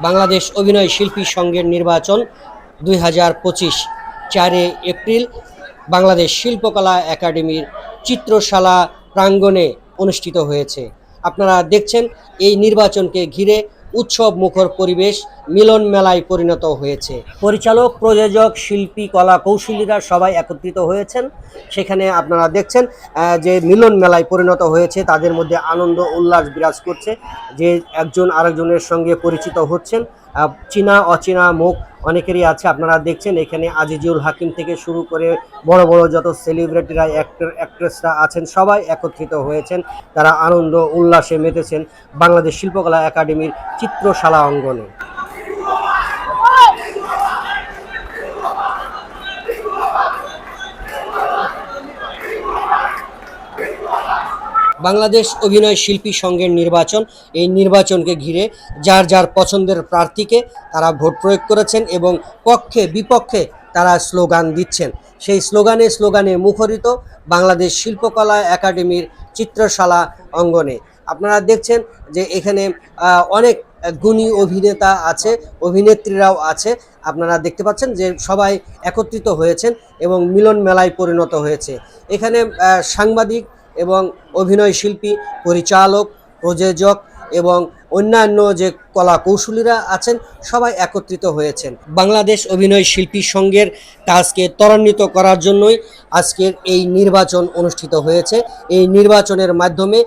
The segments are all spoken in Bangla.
বাংলাদেশ অভিনয় শিল্পী সংঘের নির্বাচন দুই হাজার পঁচিশ চারে এপ্রিল বাংলাদেশ শিল্পকলা একাডেমির চিত্রশালা প্রাঙ্গণে অনুষ্ঠিত হয়েছে। আপনারা দেখছেন এই নির্বাচনকে ঘিরে উৎসব মুখর পরিবেশ মিলন মেলায় পরিণত হয়েছে। পরিচালক, প্রযোজক, শিল্পী, কলা কৌশলীরা সবাই একত্রিত হয়েছেন। সেখানে আপনারা দেখছেন যে মিলন মেলায় পরিণত হয়েছে, তাদের মধ্যে আনন্দ, উল্লাস বিরাজ করছে, যে একজন আরেকজনের সঙ্গে পরিচিত হচ্ছেন। চীনা, অচেনা, মুখ অনেকেরই আছে। আপনারা দেখছেন এখানে আজিজুল হাকিম থেকে শুরু করে বড় বড় যত সেলিব্রিটিরা অ্যাক্টর অ্যাক্ট্রেসরা আছেন, সবাই একত্রিত হয়েছেন। তারা আনন্দ, উল্লাসে মেতেছেন বাংলাদেশ শিল্পকলা একাডেমির চিত্রশালা অঙ্গনে। বাংলাদেশ অভিনয় শিল্পী সংঘের নির্বাচন, এই নির্বাচনকে ঘিরে যার যার পছন্দের প্রার্থীকে তারা ভোট প্রয়োগ করেছেন এবং পক্ষে বিপক্ষে তারা স্লোগান দিচ্ছেন। সেই স্লোগানে স্লোগানে মুখরিত বাংলাদেশ শিল্পকলা একাডেমির চিত্রশালা অঙ্গনে। আপনারা দেখছেন যে এখানে অনেক গুণী অভিনেতা আছে, অভিনেত্রীরাও আছে। আপনারা দেখতে পাচ্ছেন যে সবাই একত্রিত হয়েছেন এবং মিলন মেলায় পরিণত হয়েছে। এখানে সাংবাদিক এবং অভিনয় শিল্পী, পরিচালক, প্রযোজক এবং অন্যান্য যে কলা কৌশলীরা আছেন, সবাই একত্রিত হয়েছেন। বাংলাদেশ অভিনয় শিল্পী সংঘের কাজকে ত্বরান্বিত করার জন্যই আজকের এই নির্বাচন অনুষ্ঠিত হয়েছে। এই নির্বাচনের মাধ্যমে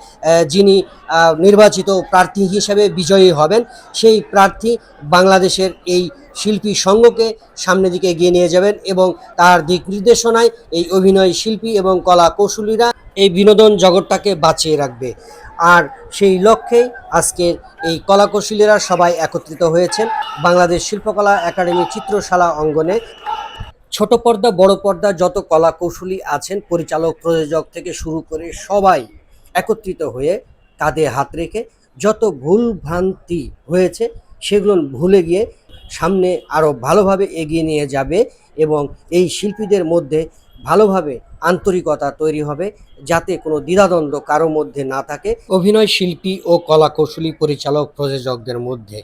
যিনি নির্বাচিত প্রার্থী হিসেবে বিজয়ী হবেন, সেই প্রার্থী বাংলাদেশের এই শিল্পী সংঘকে সামনের দিকে এগিয়ে নিয়ে যাবেন এবং তার দিক নির্দেশনায় এই অভিনয় শিল্পী এবং কলা কৌশলীরা এই বিনোদন জগৎটাকে বাঁচিয়ে রাখবে। আর সেই লক্ষ্যেই আজকের এই কলা কৌশলীরা সবাই একত্রিত হয়েছেন বাংলাদেশ শিল্পকলা একাডেমি চিত্রশালা অঙ্গনে। ছোট পর্দা, বড় পর্দা, যত কলা কৌশলী আছেন, পরিচালক, প্রযোজক থেকে শুরু করে সবাই একত্রিত হয়ে কাঁধে হাত রেখে যত ভুল ভ্রান্তি হয়েছে, সেগুলো ভুলে গিয়ে সামনে আরও ভালোভাবে এগিয়ে নিয়ে যাবে এবং এই শিল্পীদের মধ্যে ভালোভাবে আন্তরিকতা তৈরি হবে যাতে কোনো দ্বিধাদ্বন্দ্ব কারও মধ্যে না থাকে। অভিনয় শিল্পী ও কলা কৌশলী পরিচালক প্রযোজকদের মধ্যে।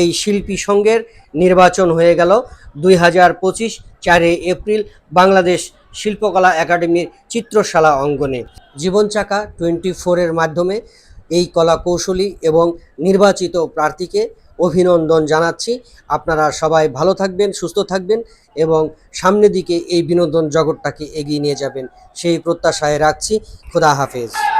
এই শিল্পী সংঘের নির্বাচন হয়ে গেল দুই হাজার পঁচিশ চারে এপ্রিল বাংলাদেশ শিল্পকলা একাডেমির চিত্রশালা অঙ্গনে। জীবন চাকা টোয়েন্টি ফোরের মাধ্যমে এই কলা কৌশলী এবং নির্বাচিত প্রার্থীকে অভিনন্দন জানাচ্ছি। আপনারা সবাই ভালো থাকবেন, সুস্থ থাকবেন এবং সামনের দিকে এই বিনোদন জগৎটাকে এগিয়ে নিয়ে যাবেন। সেই প্রত্যাশায় রাখছি। খুদা হাফেজ।